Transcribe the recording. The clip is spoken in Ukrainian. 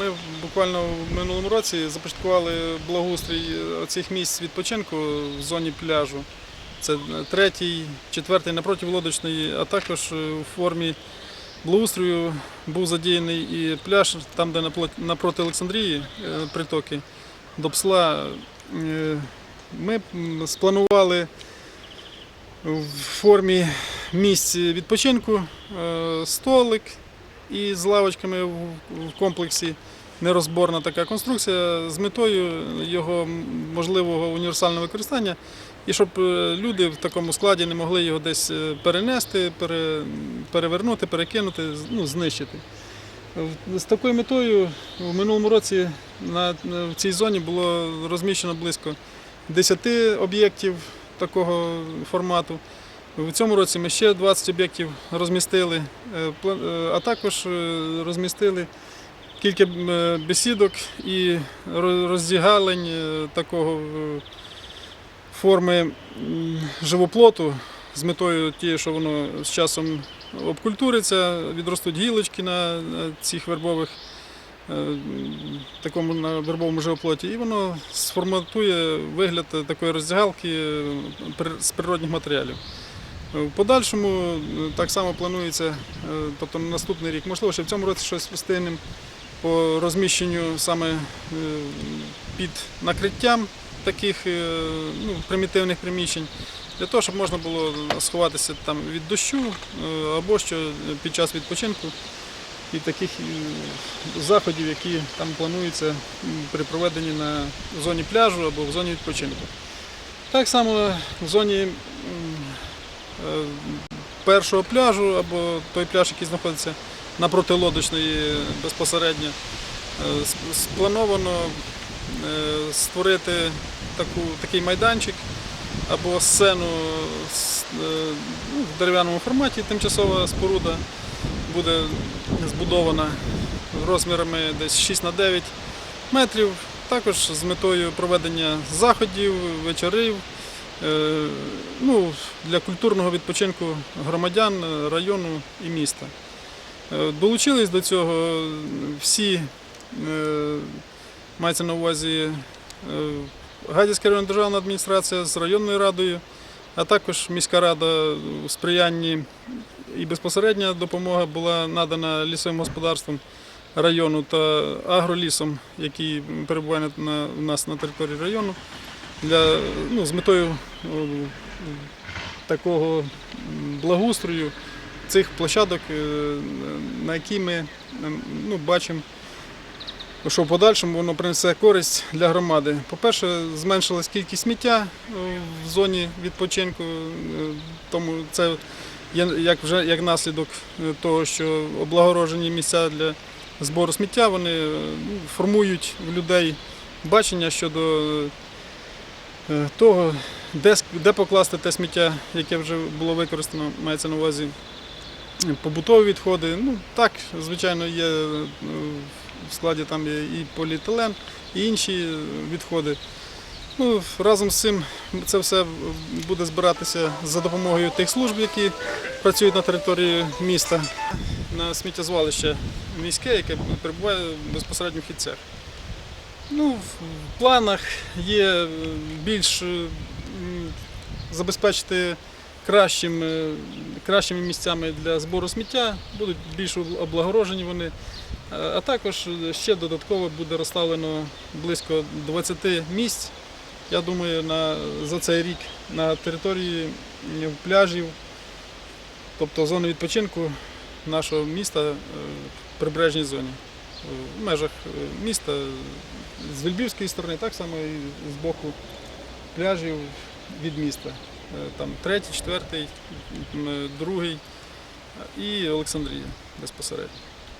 Ми буквально в минулому році започаткували благоустрій цих місць відпочинку в зоні пляжу. Це третій, четвертий напроти лодочної, а також у формі благоустрою був задіяний і пляж, там, де напроти Олександрії е, притоки до Псла. Е, Ми спланували в формі місць відпочинку е, столик і з лавочками в комплексі. Нерозборна така конструкція з метою його можливого універсального використання, і щоб е, люди в такому складі не могли його десь е, перенести, перевернути, перекинути, ну, знищити. З такою метою в минулому році на- в цій зоні було розміщено близько 10 об'єктів такого формату. В цьому році ми ще 20 об'єктів розмістили, е, е, а також е, розмістили кілька бесідок і ро- роздягалень такого форми живоплоту з метою тією, що воно з часом обкультуриться, відростуть гілочки на цих вербових такому на вербовому живоплоті, і воно сформатує вигляд такої роздягалки з природних матеріалів. В подальшому е, так само планується, е, тобто на наступний рік, можливо, ще в цьому році щось встигнемо по розміщенню саме е, під накриттям таких ну, примітивних приміщень, для того, щоб можна було сховатися там від дощу або що під час відпочинку і таких заходів, які там плануються при проведенні на зоні пляжу або в зоні відпочинку. Так само в зоні першого пляжу або той пляж, який знаходиться напроти лодочної безпосередньо, е, сплановано е, створити таку, такий майданчик або сцену е, ну, в дерев'яному форматі, тимчасова споруда буде збудована розмірами десь 6 на 9 метрів, також з метою проведення заходів, вечорів. Е, Ну, для культурного відпочинку громадян е, району і міста. Е, Долучились до цього всі, мається на увазі Гадяцька районна державна адміністрація з районною радою, а також міська рада у сприянні і безпосередня допомога була надана лісовим господарством району та агролісом, який перебуває на, у нас на території району, для, ну, з метою такого м, благоустрою цих площадок, е, на які ми ем, ну, бачимо, що в подальшому воно принесе користь для громади. По-перше, зменшилась кількість сміття е, в зоні відпочинку, е, тому це як вже як наслідок е, того, що облагорожені місця для збору сміття, вони е, ну, формують в людей бачення щодо е, того, де, де покласти те сміття, яке вже було використано, мається на увазі побутові відходи. Ну так, звичайно, є е, в складі там є і поліетилен, і інші е, відходи. Ну, разом з цим це все буде збиратися за допомогою тих служб, які працюють на території міста, на сміттєзвалище міське, яке перебуває безпосередньо в хідцях. Ну, в планах є е, більш е, забезпечити кращим, е, кращими місцями для збору сміття, будуть більш облагорожені вони. А також ще додатково буде розставлено близько 20 місць, я думаю, на, за цей рік на території пляжів, тобто зони відпочинку нашого міста в прибережній зоні. Е, В межах е, міста з Вільбівської сторони, так само і з боку пляжів від міста. Е, Там третій, четвертий, другий і Олександрія безпосередньо.